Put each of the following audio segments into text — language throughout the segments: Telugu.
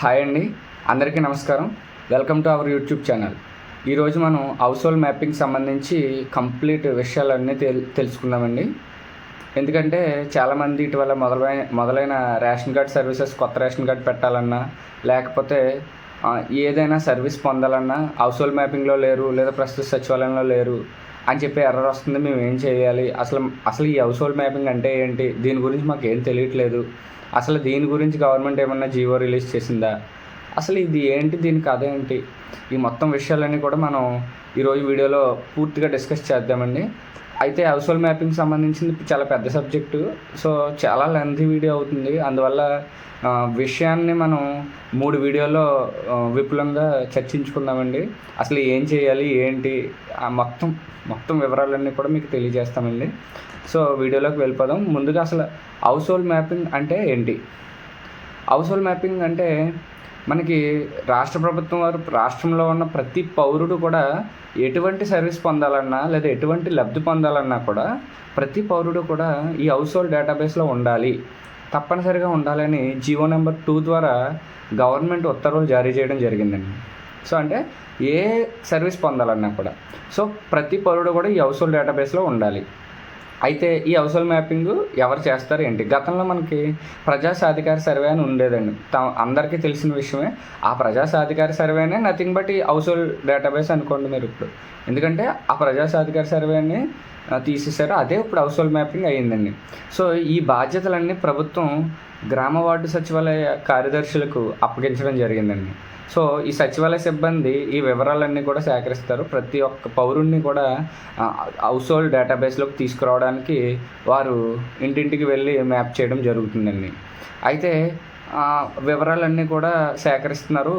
హాయ్ అండి. అందరికీ నమస్కారం. Welcome to our YouTube channel. ఈరోజు మనం హౌస్ హోల్డ్ మ్యాపింగ్ సంబంధించి కంప్లీట్ విషయాలన్నీ తెల్ తెలుసుకుందామండి. ఎందుకంటే చాలామంది ఇటీవల మొదలైన మొదలైన రేషన్ కార్డ్ సర్వీసెస్ కొత్త రేషన్ కార్డ్ పెట్టాలన్నా లేకపోతే ఏదైనా సర్వీస్ పొందాలన్నా హౌస్ హోల్డ్ మ్యాపింగ్లో లేరు లేదా ప్రస్తుత సచివాలయంలో లేరు అని చెప్పి ఎర్రర్ వస్తుంది మేము ఏం చేయాలి? అసలు అసలు ఈ హౌస్ హోల్డ్ మ్యాపింగ్ అంటే ఏంటి? దీని గురించి మాకు ఏం తెలియట్లేదు. అసలు దీని గురించి గవర్నమెంట్ ఏమన్నా జీవో రిలీజ్ చేసిందా? అసలు ఇది ఏంటి? దీని కథ ఏంటి? ఈ మొత్తం విషయాలన్నీ కూడా మనం ఈరోజు వీడియోలో పూర్తిగా డిస్కస్ చేద్దామండి. అయితే హౌస్హోల్డ్ మ్యాపింగ్ సంబంధించింది చాలా పెద్ద సబ్జెక్టు సో చాలా లెంతీ వీడియో అవుతుంది. అందువల్ల విషయాన్ని మనం మూడు వీడియోలో విపులంగా చర్చించుకుందామండి. అసలు ఏం చేయాలి ఏంటి ఆ మొత్తం మొత్తం వివరాలన్నీ కూడా మీకు తెలియజేస్తామండి. సో వీడియోలోకి వెళ్ళిపోదాం. ముందుగా అసలు హౌస్ హోల్డ్ మ్యాపింగ్ అంటే ఏంటి? హౌస్ హోల్డ్ మ్యాపింగ్ అంటే మనకి రాష్ట్ర ప్రభుత్వం వారు రాష్ట్రంలో ఉన్న ప్రతి పౌరుడు కూడా ఎటువంటి సర్వీస్ పొందాలన్నా లేదా ఎటువంటి లబ్ధి పొందాలన్నా కూడా ప్రతి పౌరుడు కూడా ఈ హౌస్ హోల్డ్ డేటాబేస్లో ఉండాలి. తప్పనిసరిగా ఉండాలని జియో నెంబర్ టూ ద్వారా గవర్నమెంట్ ఉత్తర్వులు జారీ చేయడం జరిగిందండి. సో అంటే ఏ సర్వీస్ పొందాలన్నా కూడా. సో ప్రతి పౌరుడు కూడా ఈ హౌస్ హోల్డ్ డేటాబేస్లో ఉండాలి. అయితే ఈ హౌస్ మ్యాపింగ్ ఎవరు చేస్తారు ఏంటి? గతంలో మనకి ప్రజా సాధికార సర్వే అని ఉండేదండి. త- అందరికీ తెలిసిన విషయమే. ఆ ప్రజా సాధికార సర్వేనే నథింగ్ బట్ ఈ హౌస్ డేటాబేస్ అనుకోండి మీరు ఇప్పుడు. ఎందుకంటే ఆ ప్రజా సాధికార సర్వేని తీసేశారు. అదే ఇప్పుడు హౌస్ మ్యాపింగ్ అయ్యిందండి. సో ఈ బాధ్యతలన్నీ ప్రభుత్వం గ్రామ వార్డు సచివాలయ కార్యదర్శులకు అప్పగించడం జరిగిందండి. సో ఈ సచివాలయ సిబ్బంది ఈ వివరాలన్నీ కూడా సేకరిస్తారు. ప్రతి ఒక్క పౌరుణ్ణి కూడా హౌస్ హోల్డ్ డేటాబేస్లోకి తీసుకురావడానికి వారు ఇంటింటికి వెళ్ళి మ్యాప్ చేయడం జరుగుతుందండి. అయితే వివరాలన్నీ కూడా సేకరిస్తున్నారు.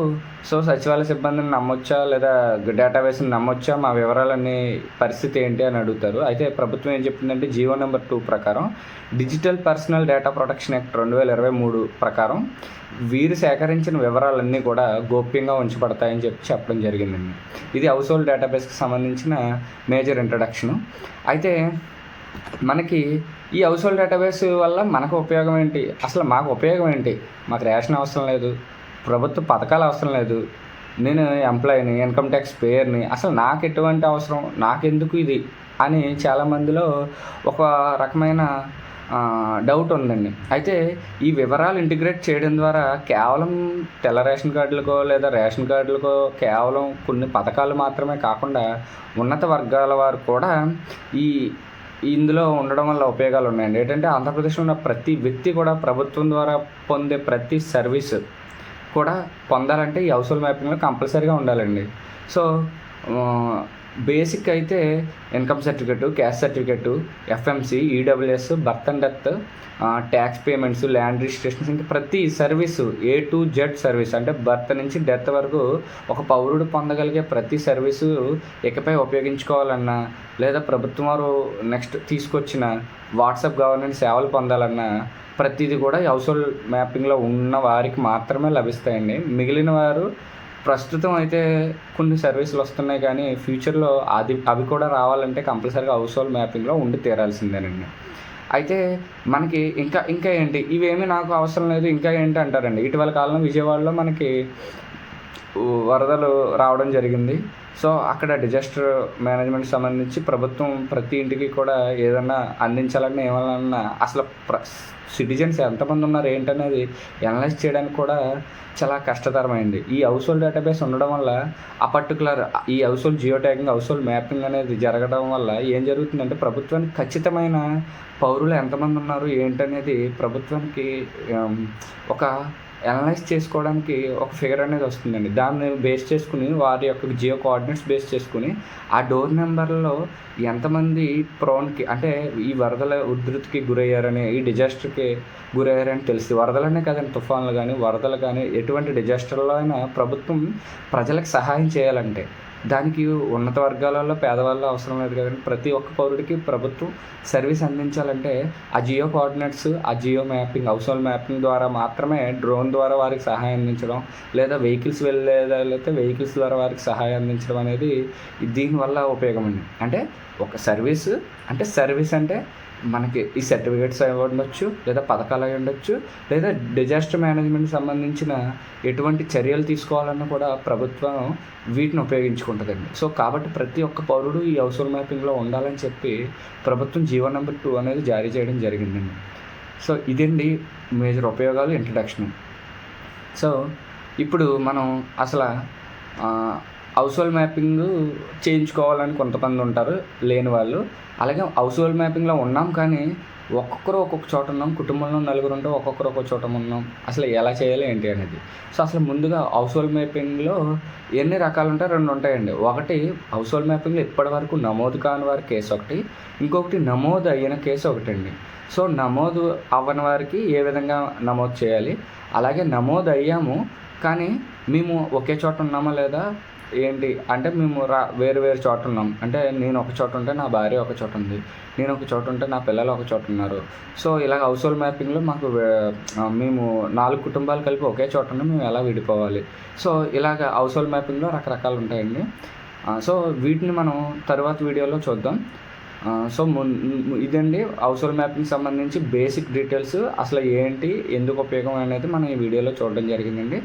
సో సచివాలయ సిబ్బందిని నమ్మొచ్చా? లేదా డేటాబేస్ని నమ్మొచ్చా? మా వివరాలన్నీ పరిస్థితి ఏంటి అని అడుగుతారు. అయితే ప్రభుత్వం ఏం చెప్తుందంటే జియో నెంబర్ టూ ప్రకారం digital personal data protection act రెండు వేల ఇరవై మూడు ప్రకారం వీరు సేకరించిన వివరాలన్నీ కూడా గోప్యంగా ఉంచబడతాయని చెప్పి చెప్పడం జరిగిందండి. ఇది హౌస్ హోల్డ్ డేటాబేస్కి సంబంధించిన మేజర్ ఇంట్రడక్షను. అయితే మనకి ఈ హౌస్ హోల్డ్ డేటాబేస్ వల్ల మనకు ఉపయోగం ఏంటి? అసలు మాకు ఉపయోగం ఏంటి? మాకు రేషన్ అవసరం లేదు. ప్రభుత్వ పథకాలు అవసరం లేదు. నేను ఎంప్లాయీని ఇన్కమ్ ట్యాక్స్ పేయర్ని అసలు నాకు ఎటువంటి అవసరం? నాకెందుకు ఇది? అని చాలామందిలో ఒక రకమైన డౌట్ ఉందండి. అయితే ఈ వివరాలు ఇంటిగ్రేట్ చేయడం ద్వారా కేవలం తెల్ల రేషన్ కార్డులకో లేదా రేషన్ కార్డులకో కేవలం కొన్ని పథకాలు మాత్రమే కాకుండా ఉన్నత వర్గాల వారు కూడా ఈ ఇందులో ఉండడం వల్ల ఉపయోగాలు ఉన్నాయండి. ఏంటంటే ఆంధ్రప్రదేశ్లో ఉన్న ప్రతి వ్యక్తి కూడా ప్రభుత్వం ద్వారా పొందే ప్రతి సర్వీస్ కూడా పొందాలంటే ఈ హౌస్ హోల్డ్ మ్యాపింగ్లో కంపల్సరీగా ఉండాలండి. సో బేసిక్ అయితే income certificate caste certificate FMC EWS birth and death tax payments land registrations ఇంకా ప్రతి service A to Z service అంటే బర్త్ నుంచి డెత్ వరకు ఒక పౌరుడు పొందగలిగే ప్రతి సర్వీసు ఇకపై ఉపయోగించుకోవాలన్నా లేదా ప్రభుత్వం వారు నెక్స్ట్ తీసుకొచ్చిన వాట్సాప్ గవర్నెన్స్ సేవలు పొందాలన్నా ప్రతిదీ కూడా హౌస్ హోల్డ్ మ్యాపింగ్లో ఉన్న వారికి మాత్రమే లభిస్తాయండి. మిగిలిన వారు ప్రస్తుతం అయితే కొన్ని సర్వీసులు వస్తున్నాయి కానీ ఫ్యూచర్లో అది అవి కూడా రావాలంటే కంపల్సరీగా హౌస్ హోల్డ్ మ్యాపింగ్లో ఉండి తీరాల్సిందేనండి. అయితే మనకి ఇంకా ఇంకా ఏంటి? ఇవేమీ నాకు అవసరం లేదు ఇంకా ఏంటి అంటారండి? ఇటీవల కాలంలో విజయవాడలో మనకి వరదలు రావడం జరిగింది. సో అక్కడ డిజాస్టర్ మేనేజ్మెంట్ సంబంధించి ప్రభుత్వం ప్రతి ఇంటికి కూడా ఏదన్నా అందించాలన్నా ఏమన్నా అసలు ప్ర సిటిజన్స్ ఎంతమంది ఉన్నారు ఏంటనేది అనలైజ్ చేయడానికి కూడా చాలా కష్టతరమైంది. ఈ హౌస్ హోల్డ్ డేటాబేస్ ఉండడం వల్ల ఆ పర్టికులర్ ఈ house hold geo tagging house hold mapping అనేది జరగడం వల్ల ఏం జరుగుతుందంటే ప్రభుత్వానికి ఖచ్చితమైన పౌరులు ఎంతమంది ఉన్నారు ఏంటనేది ప్రభుత్వానికి ఒక అనలైజ్ చేసుకోవడానికి ఒక ఫిగర్ అనేది వస్తుందండి. దాన్ని బేస్ చేసుకుని వారి యొక్క జియో కోఆర్డినేట్స్ బేస్ చేసుకుని ఆ డోర్ నెంబర్లో ఎంతమంది ప్రోన్కి అంటే ఈ వరదల ఉధృతికి గురయ్యారని ఈ డిజాస్టర్కి గురయ్యారని తెలిసి వరదలనే కదండి తుఫాన్లు కానీ వరదలు కానీ ఎటువంటి డిజాస్టర్లో అయినా ప్రభుత్వం ప్రజలకు సహాయం చేయాలంటే దానికి ఉన్నత వర్గాలలో పేదవాళ్ళు అవసరం లేదు కదండి. ప్రతి ఒక్క పౌరుడికి ప్రభుత్వం సర్వీస్ అందించాలంటే ఆ జియో కోఆర్డినేట్స్ ఆ geo mapping house hold mapping ద్వారా మాత్రమే డ్రోన్ ద్వారా వారికి సహాయం అందించడం లేదా వెహికల్స్ వెళ్ళేదైతే వెహికల్స్ ద్వారా వారికి సహాయం అందించడం అనేది దీనివల్ల ఉపయోగం అండి అంటే ఒక సర్వీస్ అంటే సర్వీస్ అంటే మనకి ఈ సర్టిఫికేట్స్ అయి ఉండొచ్చు లేదా పథకాలు అయి ఉండొచ్చు లేదా డిజాస్టర్ మేనేజ్మెంట్ సంబంధించిన ఎటువంటి చర్యలు తీసుకోవాలన్నా కూడా ప్రభుత్వం వీటిని ఉపయోగించుకుంటుందండి సో కాబట్టి ప్రతి ఒక్క పౌరుడు ఈ హౌస్ మ్యాపింగ్లో ఉండాలని చెప్పి ప్రభుత్వం జీవో నెంబర్ టూ అనేది జారీ చేయడం జరిగిందండి. సో ఇదండి మేజర్ ఉపయోగాలు ఇంట్రడక్షన్ సో ఇప్పుడు మనం అసలు హౌస్ హోల్డ్ మ్యాపింగ్ చేయించుకోవాలని కొంతమంది ఉంటారు లేని వాళ్ళు. అలాగే హౌస్ హోల్డ్ మ్యాపింగ్లో ఉన్నాం కానీ ఒక్కొక్కరు ఒక్కొక్క చోట ఉన్నాం కుటుంబంలో నలుగురు ఉంటే ఒక్కొక్కరు ఒక్కొక్క చోట ఉన్నాం. అసలు ఎలా చేయాలి ఏంటి అనేది. సో అసలు ముందుగా హౌస్ హోల్డ్ మ్యాపింగ్లో ఎన్ని రకాలు ఉంటాయి రెండు ఉంటాయండి. ఒకటి హౌస్ హోల్డ్ మ్యాపింగ్లో ఇప్పటి వరకు నమోదు కాని వారి కేసు ఒకటి. ఇంకొకటి నమోదు అయిన కేసు ఒకటి అండి సో నమోదు అవ్వని వారికి ఏ విధంగా నమోదు చేయాలి? అలాగే నమోదు అయ్యాము కానీ మేము ఒకే చోట ఉన్నామా లేదా? ఏంటి? అంటే మేము రా వేరు వేరు చోట ఉన్నాం. అంటే నేను ఒక చోట ఉంటే నా భార్య ఒక చోట ఉంది. నేను ఒక చోట ఉంటే నా పిల్లలు ఒక చోట ఉన్నారు. సో ఇలా హౌస్ హోల్డ్ మ్యాపింగ్లో మాకు మేము నాలుగు కుటుంబాలు కలిపి ఒకే చోట ఉన్నాం మేము ఎలా విడిపోవాలి? సో ఇలాగ హౌస్ హోల్డ్ మ్యాపింగ్లో రకరకాలు ఉంటాయండి. సో వీటిని మనం తర్వాత వీడియోలో చూద్దాం. సో మున్ ఇదండి హౌస్ హోల్డ్ మ్యాపింగ్ సంబంధించి బేసిక్ డీటెయిల్స్ అసలు ఏంటి? ఎందుకు ఉపయోగం అనేది మనం ఈ వీడియోలో చూడడం జరిగిందండి.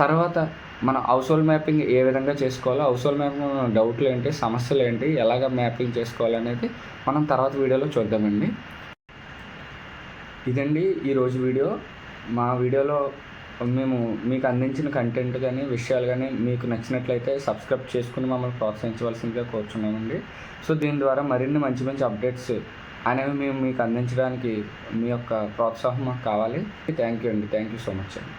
తర్వాత మన హౌస్ హోల్డ్ మ్యాపింగ్ ఏ విధంగా చేసుకోవాలో హౌస్ హోల్డ్ మ్యాపింగ్ డౌట్లు ఏంటి సమస్యలు ఏంటి ఎలాగ మ్యాపింగ్ చేసుకోవాలనేది మనం తర్వాత వీడియోలో చూద్దామండి. ఇదండి ఈరోజు వీడియో. మా వీడియోలో మేము మీకు అందించిన కంటెంట్ కానీ విషయాలు కానీ మీకు నచ్చినట్లయితే సబ్స్క్రైబ్ చేసుకుని మమ్మల్ని ప్రోత్సహించవలసిందిగా కోరుచున్నామండి. సో దీని ద్వారా మరిన్ని మంచి మంచి అప్డేట్స్ అనేవి మేము మీకు అందించడానికి మీ యొక్క ప్రోత్సాహం మాకు కావాలి. థ్యాంక్ యూ అండి. థ్యాంక్ యూ సో మచ్ అండి.